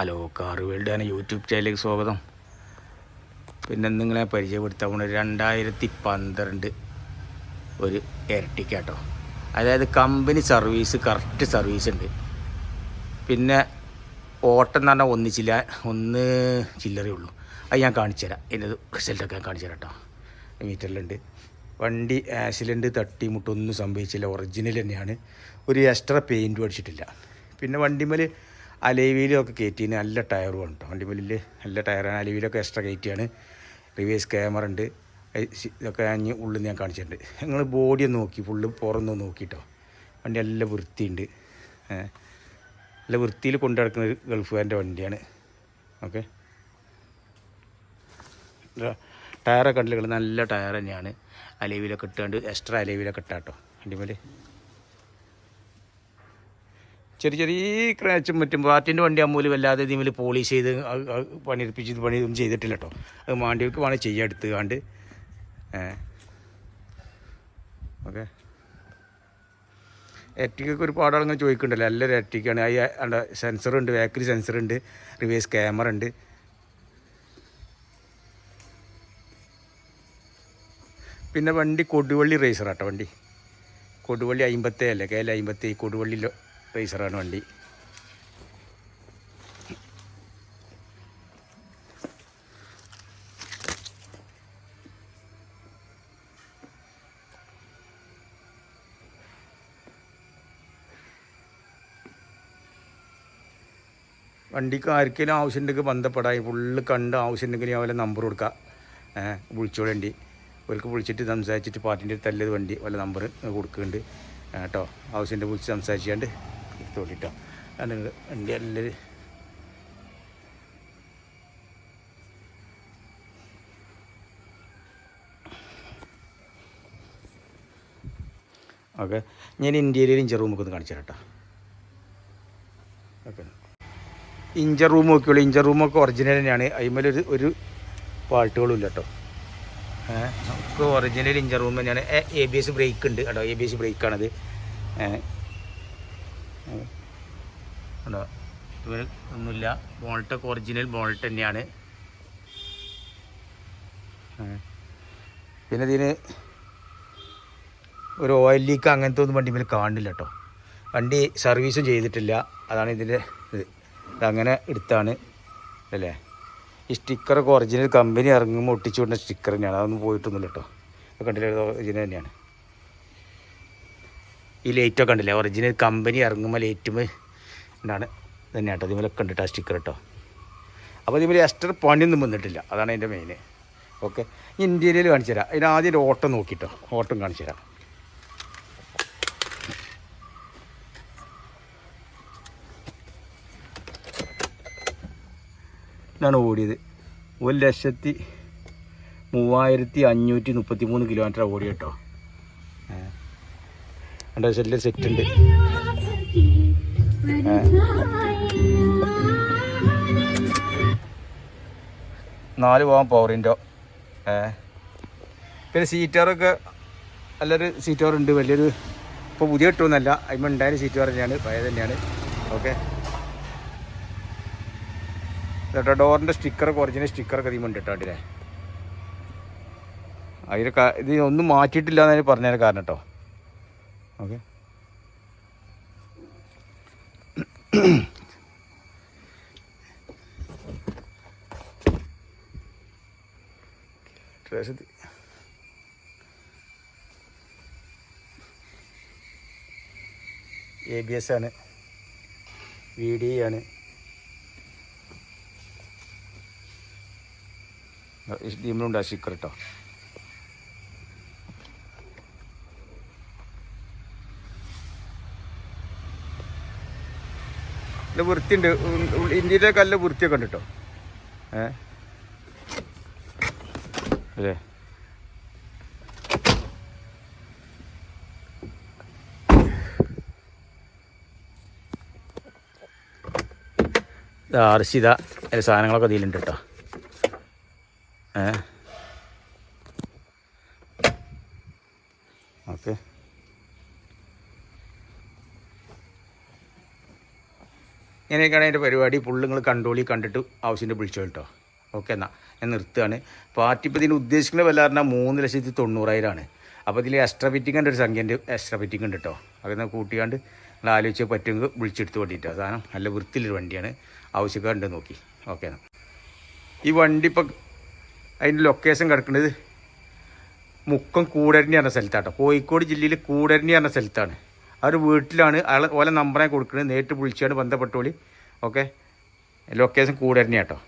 Hello car world ആണ് YouTube ചാനലിലേക്ക് സ്വാഗതം. പിന്നെ നിങ്ങളെ പരിചയപ്പെടുത്താൻ പോണ രണ്ടായിരത്തി പന്ത്രണ്ട് ഒരു ഇരട്ടിക്കാട്ടോ അതായത് കമ്പനി സർവീസ് കറക്റ്റ് സർവീസ് ഉണ്ട്. പിന്നെ ഓട്ടം എന്ന് പറഞ്ഞാൽ ഒന്നിച്ചില്ല ഒന്ന് ചില്ലറേ ഉള്ളൂ. അത് ഞാൻ കാണിച്ചു തരാം. എന്റെ റിസൾട്ടൊക്കെ ഞാൻ കാണിച്ചു തരാം കേട്ടോ. മീറ്ററിലുണ്ട്. വണ്ടി ആക്സിഡന്റ് തട്ടി മുട്ടൊന്നും സംഭവിച്ചില്ല. ഒറിജിനൽ തന്നെയാണ്. ഒരു എക്സ്ട്രാ പെയിന്റും അടിച്ചിട്ടില്ല. പിന്നെ വണ്ടിമേൽ അലൈവീലൊക്കെ കയറ്റിന് നല്ല ടയറും ഉണ്ട് കേട്ടോ വണ്ടിമേലിൽ നല്ല ടയറാണ്. അലൈവീലൊക്കെ എക്സ്ട്രാ കയറ്റിയാണ്. റിവേഴ്സ് ക്യാമറ ഉണ്ട്. ഇതൊക്കെ ഞാൻ ഉള്ളിൽ ഞാൻ കാണിച്ചിട്ടുണ്ട്. നിങ്ങൾ ബോഡി ഒന്ന് നോക്കി ഫുള്ള് പുറന്ന് നോക്കിട്ടോ. വണ്ടി നല്ല വൃത്തിയുണ്ട്. നല്ല വൃത്തിയിൽ കൊണ്ടു നടക്കുന്ന ഒരു ഗൾഫുകാരന്റെ വണ്ടിയാണ്. ഓക്കെ. ടയറൊക്കെ കണ്ടില്ല? നല്ല ടയർ തന്നെയാണ്. അലവിലൊക്കെ ഇട്ടുകൊണ്ട് എക്സ്ട്രാ അലവിലൊക്കെ ഇട്ടാട്ടോ. വണ്ടിമേൽ ചെറിയ ചെറിയ ക്രാച്ചും മറ്റും. പാർട്ടിന്റെ വണ്ടി അമ്മൂൽ വല്ലാതെ ഇതിൽ പോളിഷ് ചെയ്ത് പണിയെടുപ്പിച്ച് പണി ഒന്നും ചെയ്തിട്ടില്ല കേട്ടോ അത് മാണ്ടിയവർക്ക് വേണം ചെയ്യാൻ എടുത്ത് കാണ്ട്. ഓക്കെ. എറ്റിക്കൊക്കെ ഒരു ആളുകൾ ചോദിക്കുന്നുണ്ടല്ലോ. എല്ലാവരും എറ്റിക്കാണ് അത് സെൻസർ ഉണ്ട് ബാക്കിൽ സെൻസറുണ്ട് റിവേഴ്സ് ക്യാമറ ഉണ്ട്. പിന്നെ വണ്ടി കൊടുവള്ളി റേസറാട്ടോ വണ്ടി. കൊടുവള്ളി അമ്പത്തേ അല്ലേ കേല അമ്പത്തി കൊടുവള്ളി റേസറാണ് വണ്ടി. വണ്ടിക്ക് ആർക്കെങ്കിലും ആവശ്യമുണ്ടെങ്കിൽ ബന്ധപ്പെടാം. ഫുള്ള് കണ്ട് ആവശ്യമുണ്ടെങ്കിൽ അവരെ നമ്പർ കൊടുക്കാം. ഏഹ് വിളിച്ചോളേണ്ടി അവർക്ക് വിളിച്ചിട്ട് സംസാരിച്ചിട്ട് പാർട്ടിന്റെ തല്ലത് വണ്ടി? വല്ല നമ്പർ കൊടുക്കുന്നുണ്ട്. കേട്ടോ. ആവശ്യമുണ്ടെങ്കിൽ വിളിച്ച് സംസാരിച്ചാണ്ട് എടുത്തോണ്ടിട്ടോ അത് വണ്ടി എല്ലാവരും ഓക്കെ. ഞാൻ ഇന്ത്യയിലെ ഇഞ്ചർ റൂമൊക്കെ ഒന്ന് കാണിച്ചു തരാം ഓക്കെ. ഇഞ്ചർ റൂം നോക്കിയുള്ളൂ ഇഞ്ചർ റൂമൊക്കെ ഒറിജിനൽ തന്നെയാണ്. അതിന്മേലൊരു ഒരു പാട്ടുകളും ഇല്ല കേട്ടോ. നമുക്ക് ഒറിജിനൽ ഇഞ്ചർ റൂം തന്നെയാണ്. എ ബി എസ് ബ്രേക്ക് ഉണ്ട്. കേട്ടോ എ ബി എസ് ബ്രേക്കാണത് ഏഹ് ഇതുവരെ ഒന്നുമില്ല. ബോൾട്ടൊക്കെ ഒറിജിനൽ ബോൾട്ട് തന്നെയാണ്. പിന്നെ ഇതിന് ഒരു ഓയിൽ ലീക്ക് അങ്ങനത്തെ ഒന്നും വണ്ടി മേലെ കാണില്ല കേട്ടോ വണ്ടി സർവീസും ചെയ്തിട്ടില്ല. അതാണ് ഇതിന്റെ ഇത്. ഇതങ്ങനെ എടുത്താണ്. അല്ലേ? ഈ സ്റ്റിക്കറൊക്കെ ഒറിജിനൽ കമ്പനി ഇറങ്ങുമ്പോൾ ഒട്ടിച്ചു വിടുന്ന സ്റ്റിക്കർ തന്നെയാണ്. അതൊന്നും പോയിട്ടൊന്നുമില്ല കേട്ടോ കണ്ടില്ല? ഒറിജിനൽ തന്നെയാണ്. ഈ ലൈറ്റൊക്കെ ഉണ്ടല്ലേ ഒറിജിനൽ കമ്പനി ഇറങ്ങുമ്പോൾ ലൈറ്റുമ്പോൾ എന്താണ് തന്നെ കേട്ടോ. ഒക്കെ ഉണ്ട് കേട്ടോ സ്റ്റിക്കർ കേട്ടോ അപ്പോൾ ഇതിമേൽ എക്സ്ട്രാ പണിയൊന്നും വന്നിട്ടില്ല. അതാണ് അതിന്റെ മെയിൻ ഓക്കെ ഇന്റീരിയൽ കാണിച്ചു തരാം. അതിന് ആദ്യം ഒരു ഓട്ടം നോക്കിയിട്ടോ ഓട്ടം കാണിച്ചു തരാം. ഇതാണ് ഓടിയത്. ഒരു ലക്ഷത്തി മൂവായിരത്തി അഞ്ഞൂറ്റി മുപ്പത്തി മൂന്ന് കിലോമീറ്റർ ഓടി കേട്ടോ. രണ്ട് ലക്ഷത്തിൽ സെറ്റ് ഉണ്ട്. നാല് പോകാൻ പവറിന്റെ ഏ. പിന്നെ സീറ്റാറൊക്കെ നല്ലൊരു സീറ്റാറുണ്ട് ഉണ്ട്. വലിയൊരു ഇപ്പോൾ പുതിയ കിട്ടുമെന്നല്ല. അതിന് ഉണ്ടായ സീറ്റ് തന്നെയാണ്. പഴയ തന്നെയാണ്. ഓക്കെ കേട്ടോ ഡോറിന്റെ സ്റ്റിക്കറൊക്കെ ഒറിജിനൽ സ്റ്റിക്കറൊക്കെ ഇതിമുണ്ട് കേട്ടോ അതിലെ അതിന് ക- ഇത് ഒന്നും മാറ്റിയിട്ടില്ല എന്നതിന് പറഞ്ഞതിന് കാരണം കേട്ടോ. ഓക്കെ. ട്രേസത്തി എ ബി എസ് ആണ്. വി ഡി ആണ്. ഇതിമുണ്ട് ആ സ്റ്റിക്കർ കേട്ടോ നല്ല വൃത്തിയുണ്ട്. ഇന്ത്യയിലെ നല്ല വൃത്തിയൊക്കെ ഉണ്ട് കേട്ടോ ഏ? അല്ലേ? അതിന്റെ സാധനങ്ങളൊക്കെ ഇതിലുണ്ട് കേട്ടോ ഏ? ഓക്കെ. ഇങ്ങനെയൊക്കെയാണ് അതിന്റെ പരിപാടി. ഫുള്ള് നിങ്ങൾ കണ്ടോളി കണ്ടിട്ട് ആവശ്യത്തിന് വിളിച്ചോ കേട്ടോ. ഓക്കെ എന്നാൽ ഞാൻ നിർത്തുകയാണ്. പാർട്ടി ഇതിന് ഉദ്ദേശിക്കുന്ന വില പറഞ്ഞാൽ മൂന്ന് ലക്ഷത്തി തൊണ്ണൂറായിരമാണ് അപ്പോൾ ഇതിൽ എക്സ്ട്രാ ഫിറ്റിങ്ങിന്റെ ഒരു സംഖ്യന്റെ എക്സ്ട്രാ ഫിറ്റിംഗ് ഉണ്ട് കേട്ടോ അതൊന്ന് കൂട്ടിയാണ്ട് നിങ്ങൾ ആലോചിച്ച് പറ്റുമെങ്കിൽ വിളിച്ചെടുത്ത് വേണ്ടിയിട്ടോ സാധനം നല്ല വൃത്തിയിലൊരു വണ്ടിയാണ്. ആവശ്യക്കാരുണ്ട് നോക്കി. ഓക്കെ എന്നാൽ ഈ വണ്ടി ഇപ്പം അതിന്റെ ലൊക്കേഷൻ കിടക്കുന്നത് മുക്കം കൂടരഞ്ഞി പറഞ്ഞ സ്ഥലത്താട്ടോ. കോഴിക്കോട് ജില്ലയിൽ കൂടരഞ്ഞി പറഞ്ഞ സ്ഥലത്താണ്. ആ ഒരു വീട്ടിലാണ് അയാൾ ഓല നമ്പറെ കൊടുക്കുന്നത് നേരിട്ട് വിളിച്ചാണ് ബന്ധപ്പെട്ടോളി ഓക്കെ ലൊക്കേഷൻ കൂടെ കേട്ടോ